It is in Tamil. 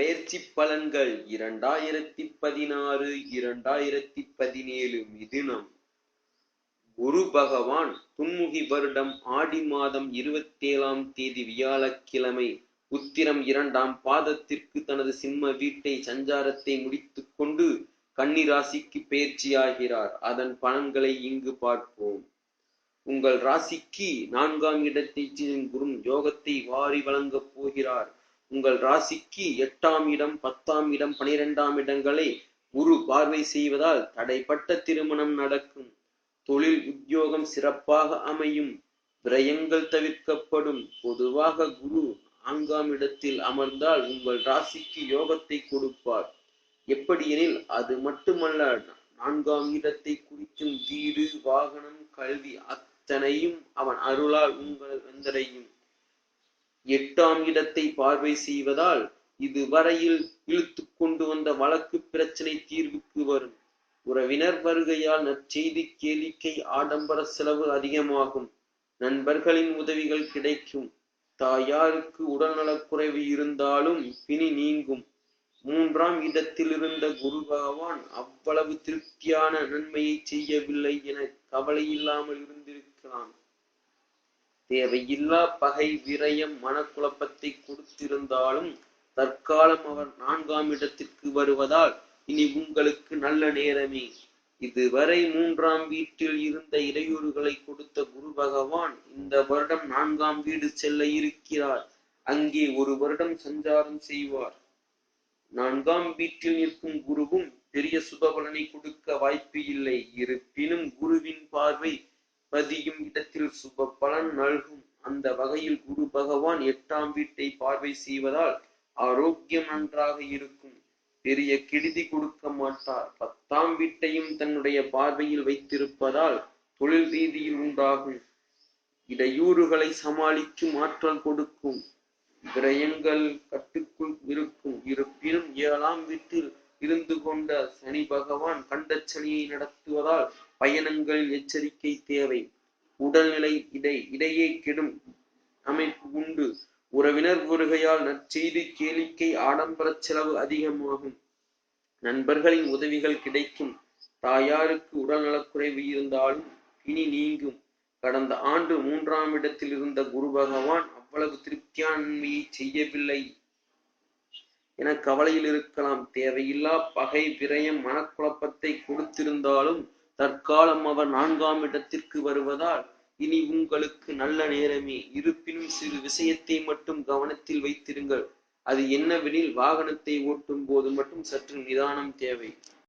பயிற்சி பலன்கள் இரண்டாயிரத்தி பதினாறு இரண்டாயிரத்தி பதினேழு மிதுனம். குரு பகவான் துன்முகி வருடம் ஆடி மாதம் இருபத்தேழாம் தேதி வியாழக்கிழமை உத்திரம் இரண்டாம் பாதத்திற்கு தனது சிம்ம வீட்டை சஞ்சாரத்தை முடித்துக் கொண்டு கன்னிராசிக்கு பயிற்சியாகிறார் அதன் பலன்களை இங்கு பார்ப்போம். உங்கள் ராசிக்கு நான்காம் இடத்தை குரும் யோகத்தை வாரி வழங்கப் போகிறார். உங்கள் ராசிக்கு எட்டாம் இடம் பத்தாம் இடம் பனிரெண்டாம் இடங்களை குரு பார்வை செய்வதால் தடைப்பட்ட திருமணம் நடக்கும். தொழில் உத்தியோகம் சிறப்பாக அமையும். விரயங்கள் தவிர்க்கப்படும். பொதுவாக குரு நான்காம் இடத்தில் அமர்ந்தால் உங்கள் ராசிக்கு யோகத்தை கொடுப்பார். எப்படியெனில் அது மட்டுமல்ல நான்காம் இடத்தை குறிக்கும் வீடு வாகனம் கல்வி அத்தனையும் அவன் அருளால் உங்கள் வந்தடையும். எட்டாம் இடத்தை பார்வை செய்வதால் இதுவரையில் இழுத்து கொண்டு வந்த வழக்கு பிரச்சனை தீர்வுக்கு வரும். உறவினர் வருகையால் நற்செய்தி கேளிக்கை ஆடம்பர செலவு அதிகமாகும். நண்பர்களின் உதவிகள் கிடைக்கும். தாயாருக்கு உடல்நலக்குறைவு இருந்தாலும் பிணி நீங்கும். மூன்றாம் இடத்தில் இருந்த குரு பகவான் அவ்வளவு திருப்தியான நன்மையை செய்யவில்லை என கவலை இல்லாமல் இருந்திருக்கலாம் தேவையில்லா பகை விரயம் மனக்குழப்பத்தை கொடுத்திருந்தாலும் தற்காலம் அவர் நான்காம் இடத்திற்கு வருவதால் இனி உங்களுக்கு நல்ல நேரமே. இதுவரை மூன்றாம் வீட்டில் இருந்த இடையூறுகளை கொடுத்த குரு பகவான் இந்த வருடம் நான்காம் வீடு செல்ல இருக்கிறார். அங்கே ஒரு வருடம் சஞ்சாரம் செய்வார். நான்காம் வீட்டில் நிற்கும் குருவும் பெரிய சுபபலனை கொடுக்க வாய்ப்பு இல்லை. இருப்பினும் குருவின் பார்வை சுப பலன் நல்கும். அந்த வகையில் குரு பகவான் எட்டாம் வீட்டை பார்வை செய்வதால் ஆரோக்கியம் நன்றாக இருக்கும். பெரிய கெடுதி கொடுக்க மாட்டார். பத்தாம் வீட்டையும் தன்னுடைய பார்வையில் வைத்திருப்பதால் தொழில் ரீதியில் உண்டாகும். இடையூறுகளை சமாளிக்கும் ஆற்றல் கொடுக்கும். விரயங்கள் கட்டுக்குள் இருக்கும். இருப்பினும் ஏழாம் வீட்டில் இருந்து கொண்ட சனி பகவான் கண்ட சனியை நடத்துவதால் பயணங்களில் எச்சரிக்கை தேவை. உடல்நிலை இடை இடையே கெடும் அமைப்பு உண்டு. உறவினர் வருகையால் நற்செய்தி கேளிக்கை ஆடம்பர செலவு அதிகமாகும். நண்பர்களின் உதவிகள் கிடைக்கும். தாயாருக்கு உடல்நலக்குறைவு இருந்தாலும் இனி நீங்கும். கடந்த ஆண்டு மூன்றாம் இடத்தில் இருந்த குரு பகவான் அவ்வளவு திருப்தியான்மையை செய்யவில்லை. என கவலையில் இருக்கலாம். தேவையில்லா பகை விரயம் மனக்குழப்பத்தை கொடுத்திருந்தாலும் தற்காலம் அவர் நான்காம் இடத்திற்கு வருவதால் இனி உங்களுக்கு நல்ல நேரமே. இருப்பினும் சிறு விஷயத்தை மட்டும் கவனத்தில் வைத்திருங்கள். அது என்னவெனில் வாகனத்தை ஓட்டும் போது மட்டும் சற்று நிதானம் தேவை.